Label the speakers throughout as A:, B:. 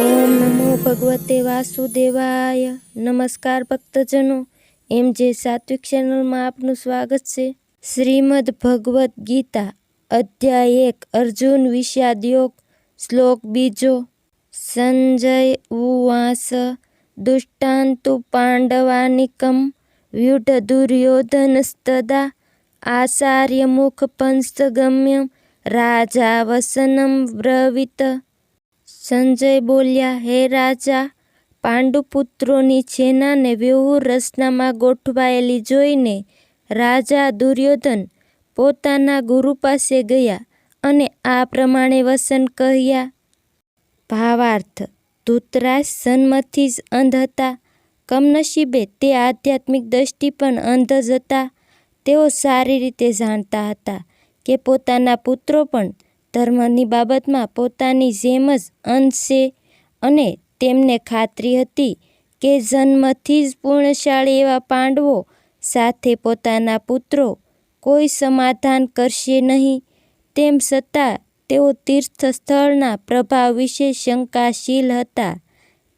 A: ઓમ નમો ભગવતે વાસુદેવાય. નમસ્કાર ભક્તજનો. એમ જે સાત્વિક ચેનલમાં આપનું સ્વાગત છે. શ્રીમદ ભગવદ્ ગીતા, અધ્યાય એક, અર્જુન વિષાદ યોગ, શ્લોક બીજો. સંજય ઉવાસ, દુષ્ટાંતુ પાંડવાનિકમ વ્યુઢ દુર્યોધનસ્તદા આચાર્ય મુખ પંચગમ્યમ, રાજા વસનમ બ્રવીત સંજય બોલ્યા, હે રાજા, પાંડુપુત્રોની સેનાને વ્યૂહ રચનામાં ગોઠવાયેલી જોઈને રાજા દુર્યોધન પોતાના ગુરુ પાસે ગયા અને આ પ્રમાણે વસન કહ્યા. ભાવાર્થ, ધૂતરાજ જન્મથી જ અંધ હતા. કમનસીબે તે આધ્યાત્મિક દ્રષ્ટિ પણ અંધ જ હતા. તેઓ સારી રીતે જાણતા હતા કે પોતાના પુત્રો પણ ધર્મની બાબતમાં પોતાની જેમ જ અંશે અને તેમને ખાતરી હતી કે જન્મથી જ પૂર્ણશાળી એવા પાંડવો સાથે પોતાના પુત્રો કોઈ સમાધાન કરશે નહીં. તેમ છતાં, તેઓ તીર્થ સ્થળના પ્રભાવ વિશે શંકાશીલ હતા.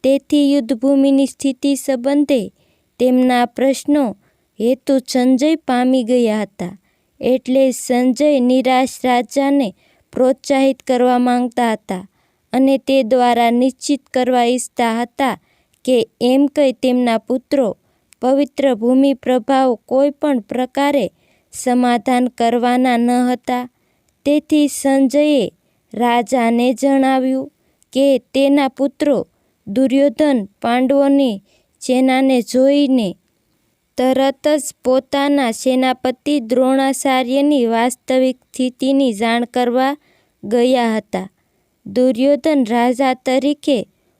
A: તેથી યુદ્ધભૂમિની સ્થિતિ સંબંધે તેમના પ્રશ્નો હેતુ સંજય પામી ગયા હતા. એટલે સંજય નિરાશ રાજાને પ્રોત્સાહિત કરવા માંગતા હતા અને તે દ્વારા નિશ્ચિત કરવા ઈચ્છતા હતા કે એમ કહી તેમના પુત્રો, પવિત્ર ભૂમિ પ્રભાવ કોઈ પણ પ્રકારે સમાધાન કરવાના ન હતા. તેથી સંજયે રાજાને જણાવ્યું કે તેના પુત્રો દુર્યોધન પાંડવોની સેનાને જોઈને તરત જ પોતાના સેનાપતિ દ્રોણાચાર્યની વાસ્તવિક સ્થિતિની જાણ કરવા ગયા હતા. દુર્યોધન રાજા તરીકે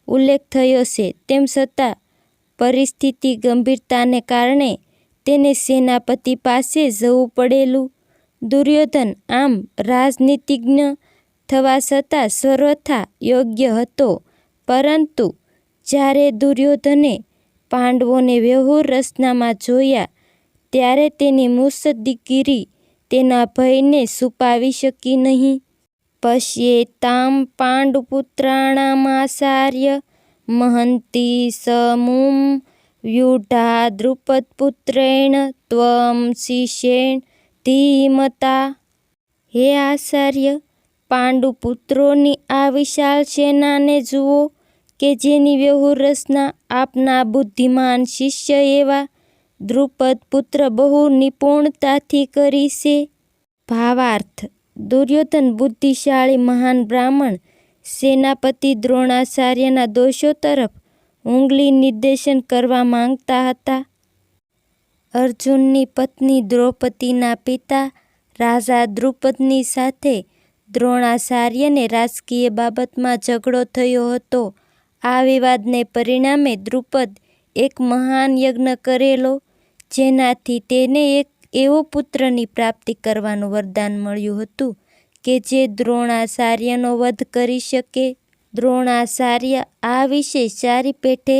A: ઉલ્લેખ થયો છે, તેમ છતાં પરિસ્થિતિ ગંભીરતાને કારણે તેને સેનાપતિ પાસે જવું પડેલું. દુર્યોધન આમ રાજનીતિજ્ઞ થવા છતાં સર્વથા યોગ્ય હતો, પરંતુ જ્યારે દુર્યોધને પાંડવોને વ્યૂહ રચનામાં જોયા ત્યારે તેની મુત્સદ્દીગીરી તેના ભયને છુપાવી શકી નહીં. પશ્યેતામ પાંડુપુત્રાણામાચાર્ય મહંતી સમૂમ, વ્યુઢા દ્રુપદપુત્રેણ, ત્વમ શિષ્યેણ ધીમતા. હે આચાર્ય, પાંડુપુત્રોની આ વિશાળ સેનાને જુઓ કે જેની વ્યૂહ રચના આપના બુદ્ધિમાન શિષ્ય એવા દ્રુપદ પુત્ર બહુ નિપુણતાથી કરી છે. ભાવાર્થ, દુર્યોધન બુદ્ધિશાળી મહાન બ્રાહ્મણ, સેનાપતિ દ્રોણાચાર્યના દોષો તરફ ઉંગલી નિર્દેશન કરવા માંગતા હતા. અર્જુનની પત્ની દ્રૌપદીના પિતા, રાજા દ્રુપદની સાથે દ્રોણાચાર્યને રાજકીય બાબતમાં ઝઘડો થયો હતો. આ વિવાદને પરિણામે દ્રુપદ એક મહાન યજ્ઞ કરેલો, જેનાથી તેને એક એવો પુત્રની પ્રાપ્તિ કરવાનું વરદાન મળ્યું હતું કે જે દ્રોણાચાર્યનો વધ કરી શકે. દ્રોણાચાર્ય આ વિશે સારી પેઠે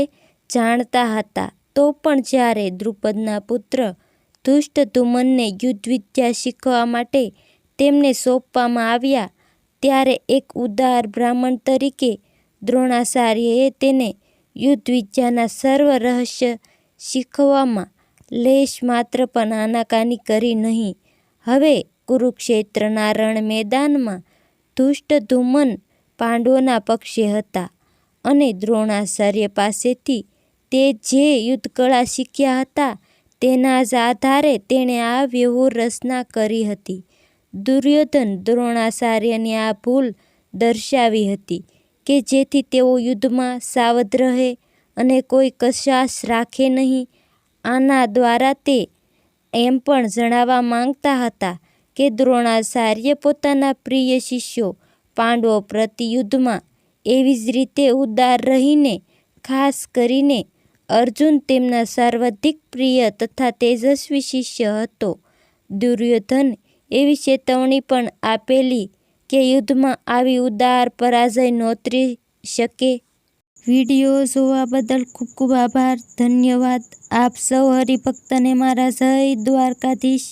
A: જાણતા હતા. તો પણ જ્યારે દ્રુપદના પુત્ર ધૃષ્ટદ્યુમ્નને યુદ્ધવિદ્યા શીખવા માટે તેમને સોંપવામાં આવ્યા, ત્યારે એક ઉદાર બ્રાહ્મણ તરીકે દ્રોણાચાર્યએ તેને યુદ્ધવિદ્યાના સર્વ રહસ્ય શીખવવામાં લેશ માત્ર પણ આનાકાની કરી નહીં. હવે કુરુક્ષેત્રના રણ મેદાનમાં ધુષ્ટ ધુમન પાંડવોના પક્ષે હતા અને દ્રોણાચાર્ય પાસેથી તે જે યુદ્ધકળા શીખ્યા હતા તેના જ આધારે તેણે આ વ્યૂહ રચના કરી હતી. દુર્યોધન દ્રોણાચાર્યની આ ભૂલ દર્શાવી હતી. કે જેથી તેઓ યુદ્ધમાં સાવધ રહે અને કોઈ કશાશ રાખે નહીં. આના દ્વારા તે એમ પણ જણાવવા માંગતા હતા કે દ્રોણાચાર્ય પોતાના પ્રિય શિષ્યો પાંડવો પ્રતિ યુદ્ધમાં એવી જ રીતે ઉદાર રહીને, ખાસ કરીને અર્જુન તેમના સર્વાધિક પ્રિય તથા તેજસ્વી શિષ્ય હતો. દુર્યોધન એવી ચેતવણી પણ આપેલી કે યુદ્ધમાં આવી ઉદાર પરાજય નોતરી શકે? વીડિયો જોવા બદલ ખૂબ ખૂબ આભાર. ધન્યવાદ. આપ સૌ હરિભક્તને મારા જય દ્વારકાધીશ.